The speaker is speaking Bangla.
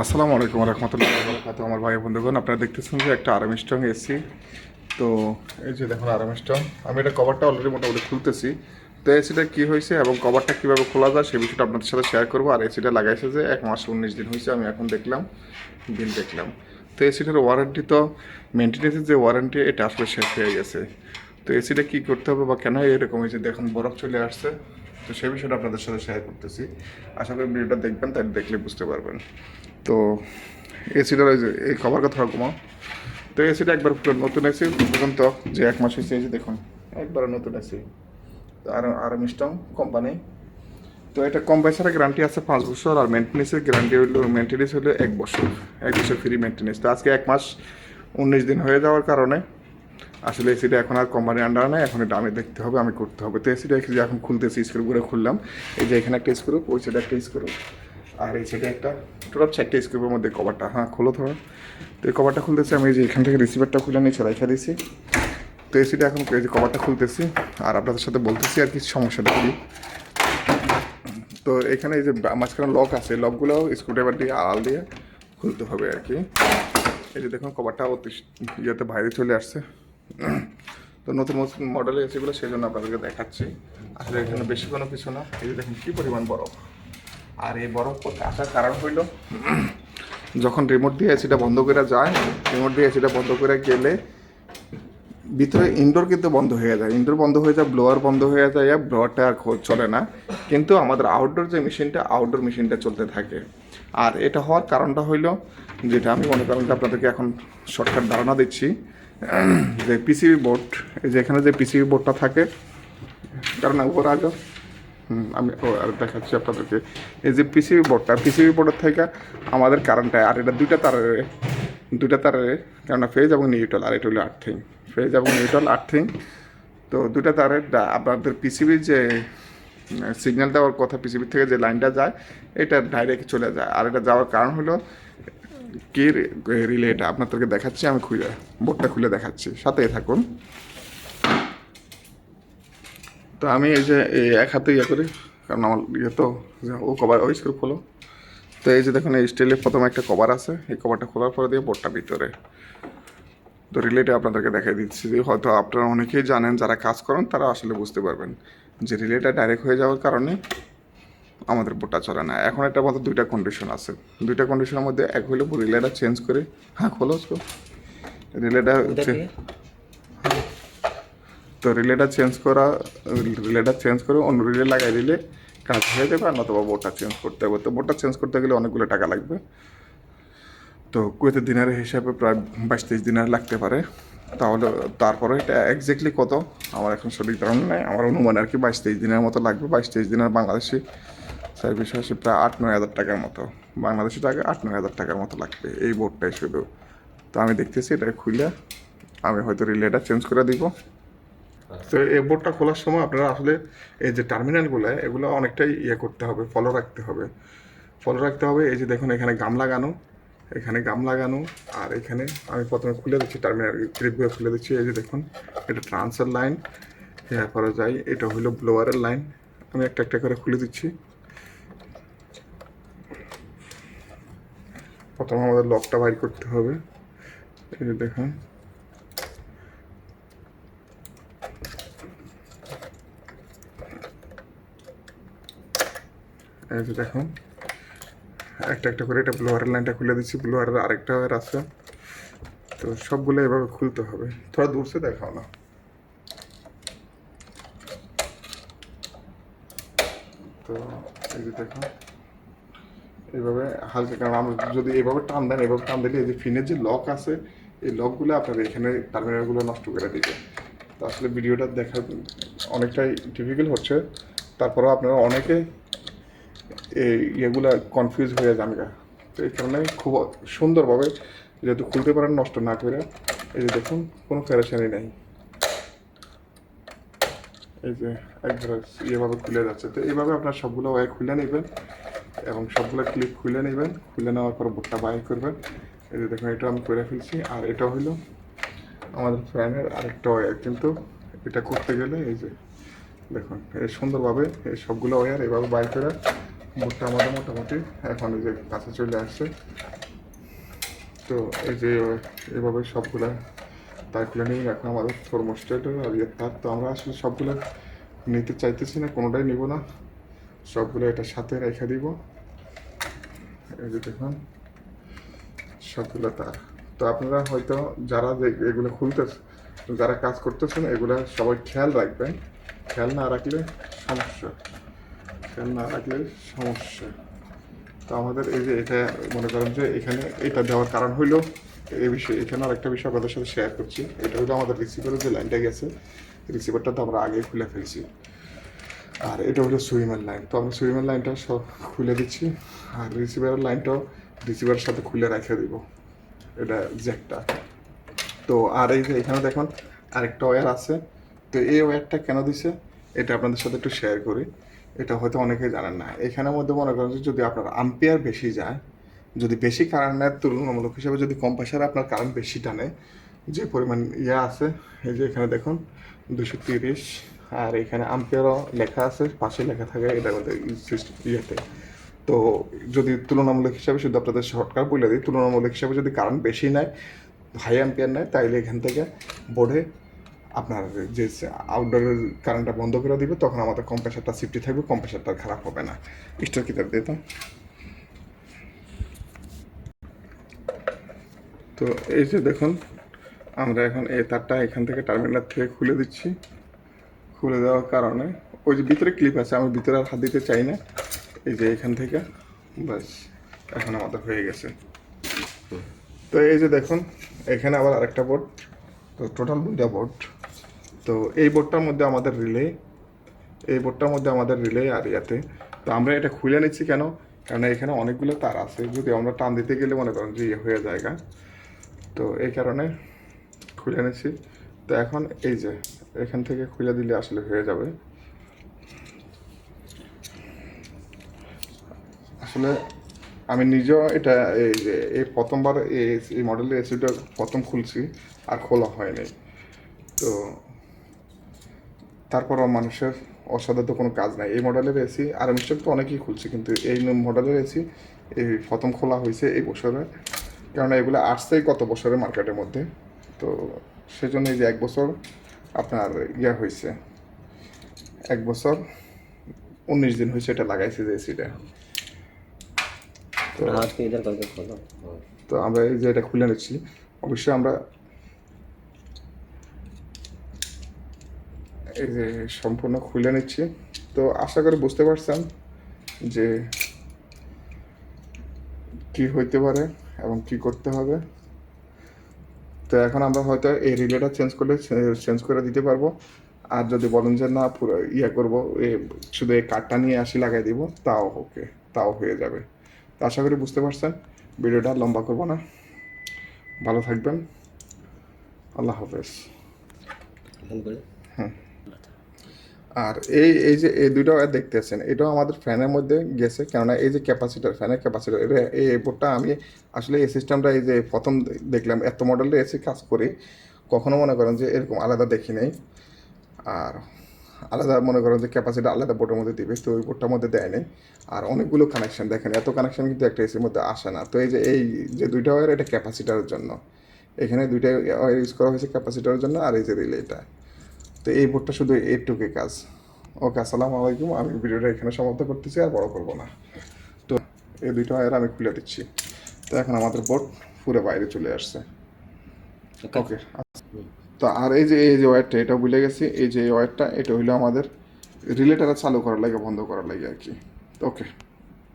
আসসালামু আলাইকুম রহমতুল্লাহ বরকাত আমার ভাই বন্ধুগণ, আপনারা দেখতেছেন যে একটা আরাম স্ট্রং এসি তো এই যে দেখুন আরাম স্ট্রং আমি এটা কভারটা অলরেডি মোটামুটি খুলতেছি। তো এসিটা কী হয়েছে এবং কভারটা কীভাবে খোলা যায় সেই বিষয়টা আপনাদের সাথে শেয়ার করব। আর এসিটা লাগাইছে যে এক মাস উনিশ দিন হয়েছে, আমি এখন দেখলাম, বিল দেখলাম। তো এসিটার ওয়ারেন্টি তো মেনটেনেন্সের যে ওয়ারেন্টি এটা আসলে শেষ হয়ে গেছে। তো এসিটা কী করতে হবে বা কেন এরকম হয়েছে, দেখুন, বরফ চলে আসছে। তো সেই বিষয়টা আপনাদের সাথে শেয়ার করতেছি। আশা করি ভিডিওটা দেখবেন তাই দেখলে বুঝতে পারবেন। তো এসিটার ওই যে এই কভার কথা কমাও তো এসিটা একবার নতুন এসি তখন তো যে এক মাস হয়েছে, এই যে দেখুন একবার নতুন এসি আর আর মিস্টং কোম্পানি তো এটা কম্প্রেসারের গ্যারান্টি আছে পাঁচ বছর, আর মেনটেন্যান্সের গ্যারান্টি হলো মেনটেন্যান্স হলো এক বছর এক বছর ফ্রি মেনটেন্যান্স তো আজকে এক মাস, উনিশ দিন হয়ে যাওয়ার কারণে আসলে এসিটা এখন আর কোম্পানির আন্ডার নেই, এখন এটা আমি দেখতে হবে, আমি করতে হবে। তো এসিটা যে এখন খুলতেছি স্ক্রু করে খুললাম। এই যে এখানে একটা স্ক্রু ওই সাইডে একটা স্ক্রু আর এই সাইডে একটা টোটাল চারটে স্ক্রুপের মধ্যে কভারটা হ্যাঁ খোলো ধরো তো এই কভারটা খুলতেছি, আমি এই যে এখান থেকে রিসিভারটা খুলে নিয়ে রেখে দিয়েছি তো এসিটা এখন, এই যে কভারটা খুলতেছি। আর আপনাদের সাথে বলতেছি আর কিছু সমস্যাটা কি। তো এখানে এই যে মাঝখানে লক আছে লকগুলো স্ক্রুড্রাইভার দিয়ে, আড়াল দিয়ে খুলতে হবে আর কি। এই যে দেখুন কভারটা অতি ইয়েতে বাইরে চলে আসছে। তো নতুন মডেল এসেগুলো সেই জন্য আপনাদেরকে দেখাচ্ছি। আসলে এখানে বেশি কোনো কিছু না। এই যে দেখুন কী পরিমাণ বরফ। আর এই বরফ করতে আসার কারণ হইল, যখন রিমোট দিয়ে এসিটা বন্ধ করে যায় রিমোট দিয়ে এসিটা বন্ধ করে গেলে ভিতরে ইনডোর কিন্তু বন্ধ হয়ে যায়। ইনডোর বন্ধ হয়ে যায় ব্লোয়ার বন্ধ হয়ে যায় ব্লোয়ারটা আর খোঁজ চলে না। কিন্তু আমাদের আউটডোর যে মেশিনটা আউটডোর মেশিনটা চলতে থাকে। আর এটা হওয়ার কারণটা হইল, যেটা আমি মনে করেন আপনাদেরকে এখন শর্টকাট ধারণা দিচ্ছি যে পিসিবি বোর্ড, এই যে এখানে যে পিসিবি বোর্ডটা থাকে কারণ উপর আগে আমি আর দেখাচ্ছি আপনাদেরকে। এই যে পিসিবি বোর্ডটা, পিসিবি বোর্ডের থেকে আমাদের কারেন্টটা আর এটা দুইটা তারের দুইটা তারের কেননা ফেজ এবং নিউট্রাল আর এটা হলো আর্থিং ফেজ এবং নিউট্রাল আর্থিং তো দুইটা তারের আপনাদের পিসিবির যে সিগন্যাল দেওয়ার কথা, পিসিবির থেকে যে লাইনটা যায়, এটা ডাইরেক্ট চলে যায়। আর এটা যাওয়ার কারণ হলো কি রিলে এটা আপনাদেরকে দেখাচ্ছি, আমি খুলে বোর্ডটা খুলে দেখাচ্ছি। সাথেই থাকুন। তো আমি এই যে এক হাতে ইয়ে করি, কারণ আমার ইয়ে তো ও কভার ওই স্ক্রু খোলো তো এই যে দেখুন, এই স্টিলের প্রথমে একটা কভার আছে, এই কভারটা খোলার পরে দিয়ে বোর্ডটা ভিতরে। তো রিলেটে আপনাদেরকে দেখাই দিচ্ছি যে, হয়তো আপনারা অনেকেই জানেন, যারা কাজ করেন, তারা আসলে বুঝতে পারবেন যে রিলেটা ডাইরেক্ট হয়ে যাওয়ার কারণে আমাদের বোটা চলে না। এখন একটা মাত্র দুইটা কন্ডিশন আছে। দুইটা কন্ডিশনের মধ্যে এক হলো রিলেটা চেঞ্জ করে। হ্যাঁ খোলো রিলেটা তো রিলেটা চেঞ্জ করা রিলেটা চেঞ্জ করে অন্য রিলে লাগাই দিলে কাজ হয়ে যাবে আর নতুবা বোটটা চেঞ্জ করতে হবে। তো বোটটা চেঞ্জ করতে গেলে অনেকগুলো টাকা লাগবে। তো কুয়েতে দিনের হিসাবে প্রায় বাইশ তেইশ দিনের লাগতে পারে। তাহলে তারপরে এটা এক্সাক্টলি কত? আমার এখন সঠিক ধারণা নেই। আমার অনুমান আর কি বাইশ তেইশ দিনের মতো লাগবে। বাইশ তেইশ দিনের বাংলাদেশি সার্ভিস আসে প্রায় আট, নয় হাজার টাকার মতো। বাংলাদেশি টাকা আট, নয় হাজার টাকার মতো লাগবে এই বোর্ডটাই শুধু। তো আমি দেখতেছি এটা খুলে আমি হয়তো রিলেটা চেঞ্জ করে দিব। তো এই বোর্ডটা খোলার সময় আপনারা আসলে এই যে টার্মিনালগুলো এগুলো অনেকটাই ইয়ে করতে হবে ফলো রাখতে হবে। ফলো রাখতে হবে, এই যে দেখুন এখানে গাম লাগানো, এখানে গাম লাগানো, আর এখানে আমি প্রথমে খুলে দিচ্ছি টার্মিনাল ক্লিপগুলো খুলে দিচ্ছি, এই যে দেখুন, এটা ট্রান্সফার লাইন এরপরে যাই, এটা হলো ব্লোয়ারের লাইন আমি একটা একটা করে খুলে দিচ্ছি। প্রথমে আমাদের লকটা বাইর করতে হবে। এই যে দেখুন। এই যে দেখুন। একটা একটা করে এটা ব্লোয়ারের লাইনটা খুলে দিচ্ছি ব্লোয়ারের আরেকটা ওয়্যার আছে। তো সবগুলো এভাবে খুলতে হবে। থোড়া দূর সে দেখাও না। তো এই যে দেখুন। এইভাবে হালকা, কারণ আমরা যদি এইভাবে টান দেন, এইভাবে টান দিলে এই যে ফিনের যে লক আছে, এই লকগুলো আপনার এখানে টার্মিনালগুলো নষ্ট করে দিবে। তো আসলে ভিডিওটা দেখা অনেকটাই ডিফিকাল্ট হচ্ছে। তারপরেও আপনারা অনেকে এই ইয়েগুলা কনফিউজ হয়ে যান গা। তো এই কারণে খুব সুন্দরভাবে যেহেতু খুলতে পারেন, নষ্ট না করে, এই যে দেখুন, কোনো প্যারেশানি নেই। এই যে একবার ইয়েভাবে খুলে যাচ্ছে। তো এইভাবে আপনার সবগুলো ওয়াই খুলে নেবেন। এবং সবগুলো ক্লিপ খুলে নেবেন। খুলে নেওয়ার পর বোর্ডটা বাইর করবেন। এই যে দেখুন, এটা আমি করে ফেলছি। আর এটা হলো আমাদের ফ্যানের আরেকটা ওয়্যার কিন্তু এটা করতে গেলে এই যে দেখুন, এই সুন্দরভাবে এই সবগুলো ওয়্যার এভাবে বাইর করে বোর্ডটা আমাদের মোটামুটি এখন এই যে কাছে চলে আসছে। তো এই যে এভাবে সবগুলা খুলে নিয়ে রাখা আমাদের থার্মোস্টেটের আর ইয়ে তার। তো আমরা আসলে সবগুলো নিতে চাইতেছি না, কোনোটাই নিব না। সবগুলো এটার সাথে রেখে দিব। এই যে দেখুন, সবগুলো তার। তো আপনারা হয়তো যারা এগুলো খুলতেছে যারা কাজ করতেছেন, এগুলো সবাই খেয়াল রাখবেন। খেয়াল না রাখলে সমস্যা। খেয়াল না রাখলে সমস্যা। তো আমাদের এই যে এটা মনে করেন যে এখানে এটা দেওয়ার কারণ হইল এই বিষয়ে। এখানে আরেকটা বিষয় আপনাদের সাথে শেয়ার করছি। এটা হলো আমাদের রিসিভারের যে লাইনটা গেছে রিসিভারটা তো আমরা আগে খুলে ফেলছি। আর এটা হলো সুইমের লাইন তো আমি সুইমের লাইনটা সব খুলে দিচ্ছি। আর রিসিভারের লাইনটাও রিসিভারের সাথে খুলে রেখে দিব। এটা জ্যাকটা তো আর এই যে এখানে দেখুন, আরেকটা ওয়্যার আছে। তো এই ওয়্যারটা কেন দিছে? এটা আপনাদের সাথে একটু শেয়ার করি। এটা হয়তো অনেকেই জানেন না। এখানের মধ্যে মনে করেন যদি আপনার আম্পিয়ার বেশি যায়, যদি বেশি কারেন্টের তুলনামূলক হিসাবে যদি কম প্রেশারে আপনার কারেন্ট বেশি টানে, যে পরিমাণ ইয়ে আছে, এই যে এখানে দেখুন, দুশো তিরিশ। আর এখানে আম্পিয়ারও লেখা আছে পাশে লেখা থাকে এটার মধ্যে ইয়েতে। তো যদি তুলনামূলক হিসাবে শুধু আপনাদের শর্টকাট বলে দিই, তুলনামূলক হিসাবে যদি কারেন্ট বেশি নেয় হাই অ্যাম্পিয়ার নেয়, তাইলে এখান থেকে বোর্ডে আপনার যে আউটডোরের কারেন্টটা বন্ধ করে দিবে, তখন আমাদের কম্প্রেসারটা সিফটি থাকবে কম্প্রেসারটা খারাপ হবে না। স্টোর কিতাব দিয়ে তো। তো এই যে দেখুন, আমরা এখন এই তারটা এখান থেকে টার্মিনাল থেকে খুলে দিচ্ছি। খুলে দেওয়ার কারণে। ওই যে ভিতরে ক্লিপ আছে, আমি ভিতরে আর হাত দিতে চাই না। এই যে এখান থেকে বাস এখন আমাদের হয়ে গেছে। তো এই যে দেখুন, এখানে আবার আরেকটা বোর্ড তো টোটাল দুইটা বোর্ড তো এই বোর্ডটার মধ্যে আমাদের রিলে এই বোর্ডটার মধ্যে আমাদের রিলে আর ইয়াতে। তো আমরা এটা খুলে নিচ্ছি কেন? কারণ এখানে অনেকগুলো তার আছে। যদি আমরা টান দিতে গেলে মনে করেন যে ইয়ে হয়ে জায়গা তো এই কারণে খুলে নিচ্ছি। তো এখন এই যে এখান থেকে খুলে দিলে আসলে হয়ে যাবে। আসলে আমি নিজেও এটা এই যে, এই প্রথমবার এই- মডেলের এসিটা প্রথম খুলছি, আর খোলা হয়নি। তো তারপরও মানুষের অসাধারণ কোনো কাজ নাই। এই মডেলের এসি আর মিস্টেক তো অনেকেই খুলছে, কিন্তু এই মডেলের এসি এই প্রথম খোলা হয়েছে এই বছরে। কেননা এগুলো আসছেই কত বছরের মার্কেটের মধ্যে। তো সেজন্য এই যে এক বছর আপনার ইয়া হয়েছে। এক বছর উনিশ দিন হয়েছে এটা লাগাইছে যে এসিটা তো আমরা এই যে এটা খুলে নিচ্ছি। অবশ্যই আমরা এই যে সম্পূর্ণ খুলে নিচ্ছি। তো আশা করি বুঝতে পারছেন যে কি হইতে পারে এবং কি করতে হবে। তো এখন আমরা হয়তো এই রিলেটা চেঞ্জ করলে চেঞ্জ করে দিতে পারব। আর যদি বলেন যে না পুরো ইয়ে করব শুধু এই কার্ডটা নিয়ে আসি লাগাই দিব তাও ওকে তাও হয়ে যাবে। তো আশা করি বুঝতে পারছেন ভিডিওটা লম্বা করব না। ভালো থাকবেন। আল্লাহ হাফেজ। হ্যাঁ। আচ্ছা। আর এই এই যে, এই দুইটা ওয়্যার দেখতেছেন, এটাও আমাদের ফ্যানের মধ্যে গেছে, কেননা এই যে ক্যাপাসিটার ফ্যানের ক্যাপাসিটার এটা এই বোর্ডটা আমি আসলে এই সিস্টেমটা এই যে প্রথম দেখলাম, এত মডেলের এসে কাজ করি, কখনো মনে করেন যে এরকম আলাদা দেখি নাই, আর আলাদা মনে করেন যে ক্যাপাসিটি আলাদা বোর্ডের মধ্যে দিবে, তো ওই বোর্ডটার মধ্যে দেয় নাই, আর অনেকগুলো কানেকশন দেখেন, এত কানেকশন কিন্তু একটা এসির মধ্যে আসে না, তো এই যে এই যে দুইটা ওয়্যার এটা ক্যাপাসিটারের জন্য, এখানে দুইটা ওয়্যার ইউজ করা হয়েছে ক্যাপাসিটারের জন্য, আর এই যে রিলেটা তো এই বোর্ডটা শুধু এইটুকুই কাজ। ওকে আসসালামু আলাইকুম। আমি ভিডিওটা এখানে সমাপ্ত করতেছি আর বড় করব না। তো এই দুইটা ওয়্যার আমি খুলে দিচ্ছি। তো এখন আমাদের বোর্ড পুরো বাইরে চলে আসছে। ওকে তো আর এই যে এই যে ওয়্যারটা এটা ভুলে গেছি। এই যে ওয়্যারটা এটা হইল আমাদের রিলেটারে চালু করার লাগে বন্ধ করার লাগে আর কি। ওকে।